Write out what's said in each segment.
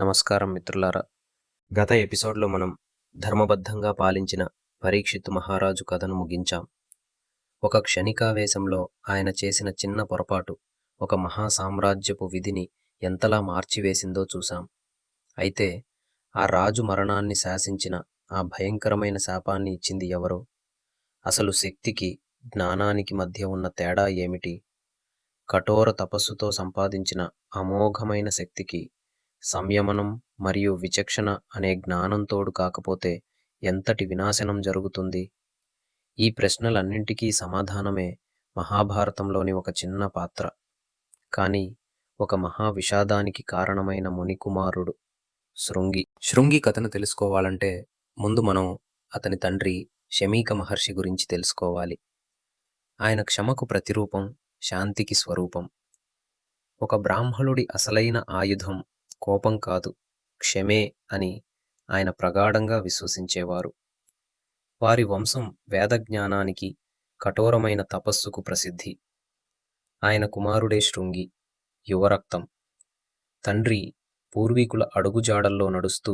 నమస్కారం మిత్రులారా. గత ఎపిసోడ్లో మనం ధర్మబద్ధంగా పాలించిన పరీక్షిత్ మహారాజు కథను ముగించాం. ఒక క్షణికావేశంలో ఆయన చేసిన చిన్న పొరపాటు ఒక మహా సామ్రాజ్యపు విధిని ఎంతలా మార్చివేసిందో చూశాం. అయితే ఆ రాజు మరణాన్ని శాసించిన ఆ భయంకరమైన శాపాన్ని ఇచ్చింది ఎవరో? అసలు శక్తికి జ్ఞానానికి మధ్య ఉన్న తేడా ఏమిటి? కఠోర తపస్సుతో సంపాదించిన అమోఘమైన శక్తికి సంయమనం మరియు విచక్షణ అనే జ్ఞానం తోడు కాకపోతే ఎంతటి వినాశనం జరుగుతుంది? ఈ ప్రశ్నలన్నింటికీ సమాధానమే మహాభారతంలోని ఒక చిన్న పాత్ర. కానీ ఒక మహా విషాదానికి కారణమైన మునికుమారుడు శృంగి. శృంగి కథను తెలుసుకోవాలంటే ముందు మనం అతని తండ్రి శమీక మహర్షి గురించి తెలుసుకోవాలి. ఆయన క్షమకు ప్రతిరూపం శాంతికి స్వరూపం. ఒక బ్రాహ్మణుడి అసలైన ఆయుధం కోపం కాదు క్షమే అని ఆయన ప్రగాఢంగా విశ్వసించేవారు. వారి వంశం వేదజ్ఞానానికి కఠోరమైన తపస్సుకు ప్రసిద్ధి. ఆయన కుమారుడే శృంగి యువరక్తం. తండ్రి పూర్వీకుల అడుగుజాడల్లో నడుస్తూ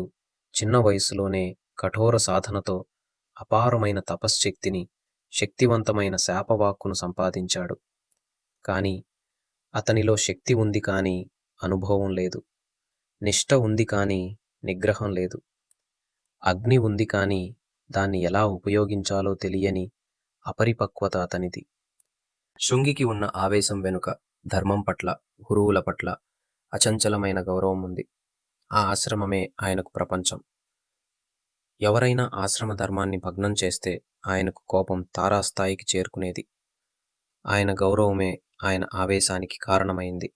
చిన్న వయసులోనే కఠోర సాధనతో అపారమైన తపశ్శక్తిని శక్తివంతమైన శాపవాక్కును సంపాదించాడు. కానీ అతనిలో శక్తి ఉంది కానీ అనుభవం లేదు. నిష్ట ఉంది కానీ నిగ్రహం లేదు. అగ్ని ఉంది కానీ దాన్ని ఎలా ఉపయోగించాలో తెలియని అపరిపక్వత అతనిది. శృంగికి ఉన్న ఆవేశం వెనుక ధర్మం పట్ల గురువుల పట్ల అచంచలమైన గౌరవం ఉంది. ఆ ఆశ్రమమే ఆయనకు ప్రపంచం. ఎవరైనా ఆశ్రమ ధర్మాన్ని భగ్నం చేస్తే ఆయనకు కోపం తారాస్థాయికి చేరుకునేది. ఆయన గౌరవమే ఆయన ఆవేశానికి కారణమైంది.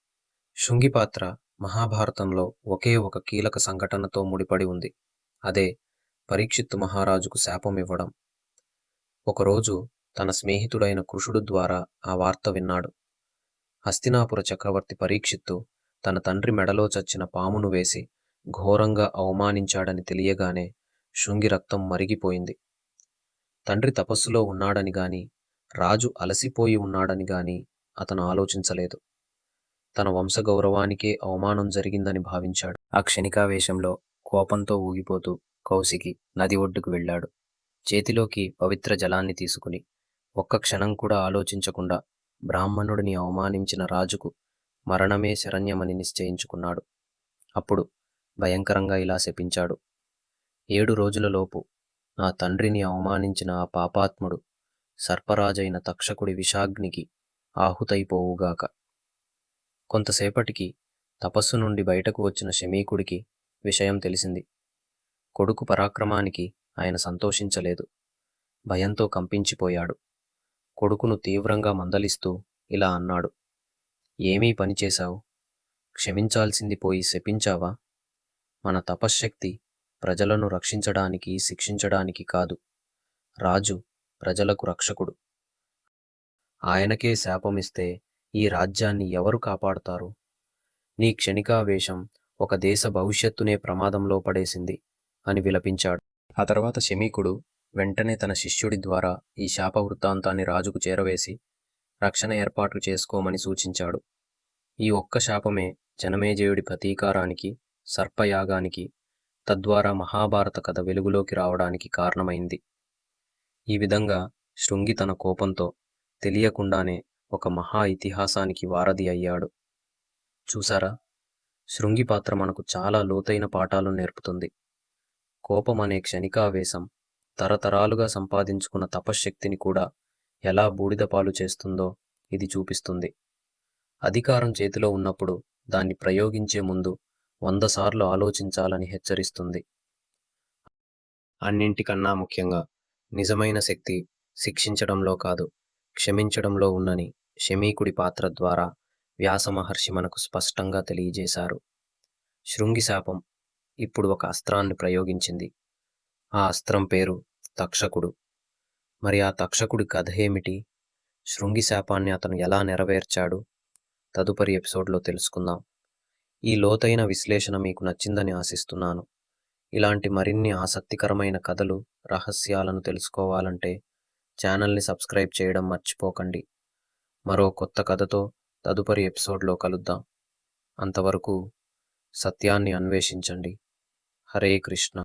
శృంగి పాత్ర మహాభారతంలో ఒకే ఒక కీలక సంఘటనతో ముడిపడి ఉంది. అదే పరీక్షిత్తు మహారాజుకు శాపం ఇవ్వడం. ఒకరోజు తన స్నేహితుడైన కృషుడు ద్వారా ఆ వార్త విన్నాడు. హస్తినాపుర చక్రవర్తి పరీక్షిత్తు తన తండ్రి మెడలో చచ్చిన పామును వేసి ఘోరంగా అవమానించాడని తెలియగానే శృంగి రక్తం మరిగిపోయింది. తండ్రి తపస్సులో ఉన్నాడని గాని రాజు అలసిపోయి ఉన్నాడని గాని అతను ఆలోచించలేదు. తన వంశగౌరవానికే అవమానం జరిగిందని భావించాడు. ఆ క్షణికావేశంలో కోపంతో ఊగిపోతూ కౌశికి నది ఒడ్డుకు వెళ్ళాడు. చేతిలోకి పవిత్ర జలాన్ని తీసుకుని ఒక్క క్షణం కూడా ఆలోచించకుండా బ్రాహ్మణుడిని అవమానించిన రాజుకు మరణమే శరణ్యమని నిశ్చయించుకున్నాడు. అప్పుడు భయంకరంగా ఇలా శపించాడు. ఏడు రోజులలోపు నా తండ్రిని అవమానించిన ఆ పాపాత్ముడు సర్పరాజైన తక్షకుడి విషాగ్నికి ఆహుతైపోవుగాక. కొంతసేపటికి తపస్సు నుండి బయటకు వచ్చిన శమీకుడికి విషయం తెలిసింది. కొడుకు పరాక్రమానికి ఆయన సంతోషించలేదు. భయంతో కంపించిపోయాడు. కొడుకును తీవ్రంగా మందలిస్తూ ఇలా అన్నాడు. ఏమీ పనిచేశావు క్షమించాల్సింది పోయి శపించావా? మన తపశ్శక్తి ప్రజలను రక్షించడానికి శిక్షించడానికి కాదు. రాజు ప్రజలకు రక్షకుడు. ఆయనకే శాపమిస్తే ఈ రాజ్యాన్ని ఎవరు కాపాడుతారు? నీ క్షణికావేశం ఒక దేశ భవిష్యత్తునే ప్రమాదంలో పడేసింది అని విలపించాడు. ఆ తర్వాత శమీకుడు వెంటనే తన శిష్యుడి ద్వారా ఈ శాప వృత్తాంతాన్ని రాజుకు చేరవేసి రక్షణ ఏర్పాట్లు చేసుకోమని సూచించాడు. ఈ ఒక్క శాపమే జనమేజయుడి ప్రతీకారానికి సర్పయాగానికి తద్వారా మహాభారత కథ వెలుగులోకి రావడానికి కారణమైంది. ఈ విధంగా శృంగి తన కోపంతో తెలియకుండానే ఒక మహా ఇతిహాసానికి వారధి అయ్యాడు. చూసారా శృంగి పాత్ర మనకు చాలా లోతైన పాఠాలు నేర్పుతుంది. కోపం అనే క్షణికావేశం తరతరాలుగా సంపాదించుకున్న తపశ్శక్తిని కూడా ఎలా బూడిదపాలు చేస్తుందో ఇది చూపిస్తుంది. అధికారం చేతిలో ఉన్నప్పుడు దాన్ని ప్రయోగించే ముందు వంద సార్లు ఆలోచించాలని హెచ్చరిస్తుంది. అన్నింటికన్నా ముఖ్యంగా నిజమైన శక్తి శిక్షించడంలో కాదు క్షమించడంలో ఉన్నని శమీకుడి పాత్ర ద్వారా వ్యాస మహర్షి మనకు స్పష్టంగా తెలియజేశారు. శృంగి శాపం ఇప్పుడు ఒక అస్త్రాన్ని ప్రయోగించింది. ఆ అస్త్రం పేరు తక్షకుడు. మరి ఆ తక్షకుడి కథ ఏమిటి? శృంగి శాపాన్ని అతను ఎలా నెరవేర్చాడు? తదుపరి ఎపిసోడ్లో తెలుసుకుందాం. ఈ లోతైన విశ్లేషణ మీకు నచ్చిందని ఆశిస్తున్నాను. ఇలాంటి మరిన్ని ఆసక్తికరమైన కథలు రహస్యాలను తెలుసుకోవాలంటే ఛానల్ని సబ్స్క్రైబ్ చేయడం మర్చిపోకండి. మరో కొత్త కథతో తదుపరి ఎపిసోడ్లో కలుద్దాం. అంతవరకు సత్యాన్ని అన్వేషించండి. హరే కృష్ణ.